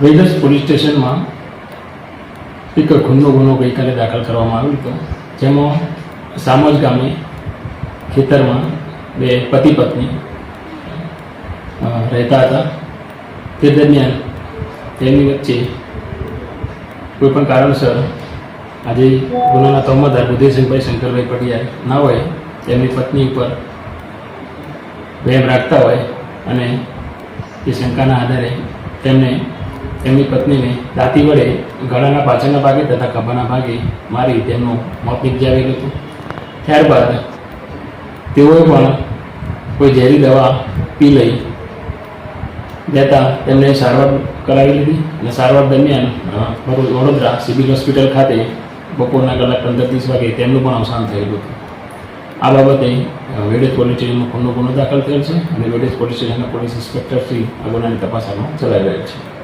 વેલસ police સ્ટેશનમાં એક ખૂનનો ગુનો ગઈકાલે દાખલ કરવામાં આવ્યો હતો. જેમાં સામોજ ગામે ખેતરમાં બે પતિ પત્ની રહેતા હતા. તે દરમિયાન તેમની વચ્ચે કોઈ પણ કારણસર આજે ગુનાના તોમતદાર બુદ્ધિસિંહભાઈ શંકરભાઈ પટિયા ના હોય, તેમની પત્ની ઉપર વેમ રાખતા હોય અને એ શંકાના આધારે તેમને તેમની પત્નીને દાંતી વડે ગળાના પાછળના ભાગે તથા ખભાના ભાગે મારી તેમનું મોત નિપજાવેલું હતું. ત્યારબાદ તેઓએ પણ કોઈ ઝેરી દવા પી લઈ દેતા તેમને સારવાર કરાવી લીધી અને સારવાર દરમિયાન ભરૂચ વડોદરા સિવિલ હોસ્પિટલ ખાતે બપોરના કલાક પંદર ત્રીસ વાગે તેમનું પણ અવસાન થયેલું હતું. આ બાબતે વેડેજ પોલીસ સ્ટેશનમાં ખુલ્લો ગુનો દાખલ થયેલ છે અને વેડેજ પોલીસ સ્ટેશનના પોલીસ ઇન્સ્પેક્ટર શ્રી આ ગુનાની તપાસ હાલમાં ચલાવી રહ્યા છે.